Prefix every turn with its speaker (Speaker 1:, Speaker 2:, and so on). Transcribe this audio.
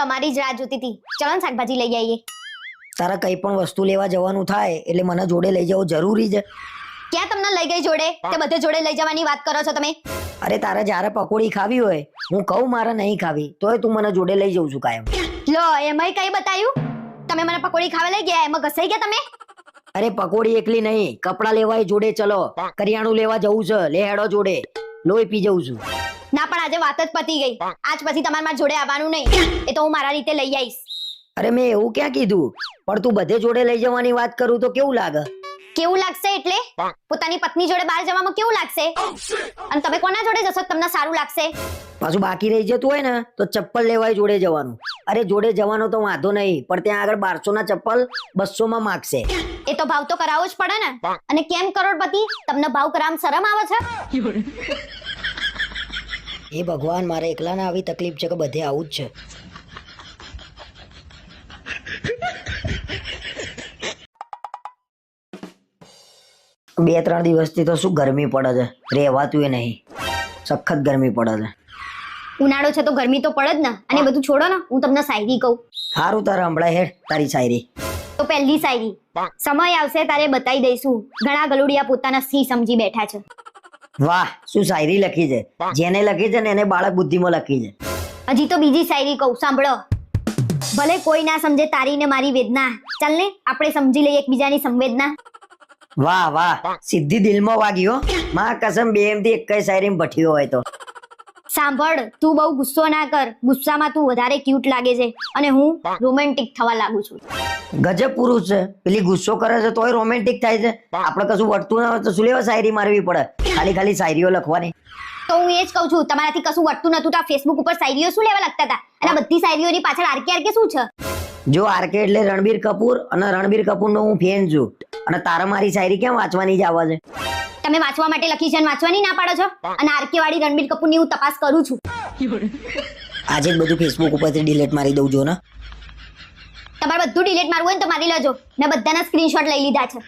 Speaker 1: તમારી જ રાહ જોતી હતી. ચલો ને શાકભાજી લઈ આવીએ
Speaker 2: તારે કઈ પણ વસ્તુ લેવા જવાનું થાય એટલે મને જોડે લઈ જવું જરૂરી છે.
Speaker 1: ક્યાં તમને લઈ ગઈ જોડે? તે બધે જોડે લઈ જવાની વાત કરો છો તમે?
Speaker 2: અરે તારે જ્યારે પકોડી ખાવી હોય હું કહું મારે નહીં ખાવી તોય તું મને જોડે લઈ જઉં છું કાયમ.
Speaker 1: લો એમાંય કઈ બતાયું? તમે મને પકોડી ખાવા લઈ ગયા એમાં ઘસાઈ ગયા તમે?
Speaker 2: અરે પકોડી એકલી નહીં કપડા લેવાય જોડે ચલો. કરિયાણું લેવા જવું છે લે હેડો જોડે. લોહી પી જઉં છું.
Speaker 1: ના પણ આજે વાત જ પતી ગઈ. આજ પછી તમારે મારા જોડે આવવાનું નહીં. એ તો હું મારા રીતે લઈ આવીશ.
Speaker 2: અરે મેં એવું ક્યાં કીધું? પણ તું બધે જોડે લઈ જવાની વાત કરું તો કેવું લાગે?
Speaker 1: કેવું લાગશે એટલે? પોતાની પત્ની જોડે બહાર જવામાં કેવું લાગશે? અને તમે કોના જોડે જશો? તમને સારું લાગશે.
Speaker 2: પાછું બાકી રહી જતું હોય ને તો ચપ્પલ લેવાય જોડે જવાનું. અરે જોડે જવાનો તો વાંધો નહીં પણ ત્યાં આગળ બારસો ના ચપ્પલ બસો માં માગશે.
Speaker 1: એ તો ભાવ તો કરાવવો જ પડે ને. અને કેમ કરોડપતિ? તમને ભાવ કરામ શરમ આવે છે?
Speaker 2: એ ભગવાન મારે એકલાને આવી તકલીફ છે કે બધે આવું જ છે. બે ત્રણ દિવસથી તો શું ગરમી પડે છે? રહેવાતું એ નહીં. સખત ગરમી પડે છે.
Speaker 1: ઉનાળો છે તો ગરમી તો પડે જ ને. અને બધું છોડો ને હું તમને શાયરી કહું.
Speaker 2: સારું તારે હમણાં હેડ તારી શાયરી.
Speaker 1: તો પહેલી શાયરી. સમય આવશે તારે બતાવી દઈશું. ઘણા ગલુડિયા પોતાના સિંહ સમજી બેઠા છે.
Speaker 2: વાહ શું શાયરી લખી છે? જેને લખી છે ને એને બાળક બુદ્ધિમાં લખી છે.
Speaker 1: હજી તો બીજી શાયરી કહું સાંભળો. ભલે કોઈ ના સમજે તારી ને મારી વેદના. ચાલ ને આપણે સમજી લઈએ એકબીજાની સંવેદના.
Speaker 2: વાહ વાહ સીધી દિલમાં વાગ્યો માં કસમ બે એમથી એક કઈ શાયરી ભઠ્યો હોય તો.
Speaker 1: સાંભળ તું બહુ ગુસ્સો ના કર. ગુસ્સામાં તું વધારે ક્યુટ લાગે છે અને હું રોમેન્ટિક થવા લાગુ છું.
Speaker 2: ગજબ પુરુષ છે. પેલી ગુસ્સો કરે છે તોય રોમેન્ટિક થાય છે. આપણે કશું વટતું ના હોય તો શું લેવા શાયરી મારવી પડે? ખાલી ખાલી શાયરીઓ લખવાની.
Speaker 1: તો હું એ જ કહું છું તમારાથી કશું વટતું નતું તો ફેસબુક ઉપર શાયરીઓ શું લેવા લખતા હતા? અને બધી શાયરીઓની પાછળ આરકે આરકે શું છે?
Speaker 2: જો આરકે એટલે રણબીર કપૂર અને રણબીર કપૂરનો હું ફેન છું. અને તારા મારી શાયરી કેમ વાંચવાની જ આવે છે?
Speaker 1: તમે વાંચવા માટે લખી છે અને વાંચવાની ના પાડો છો? અને આરકે વાળી રણબીર કપૂરની હું તપાસ કરું છું.
Speaker 2: આજે જ બધું ફેસબુક ઉપરથી ડિલીટ મારી દઉં જો ને?
Speaker 1: તમારે બધું ડિલીટ મારવું હોય ને તો મારી લેજો. મેં બધાના સ્ક્રીનશોટ લઈ લીધા છે.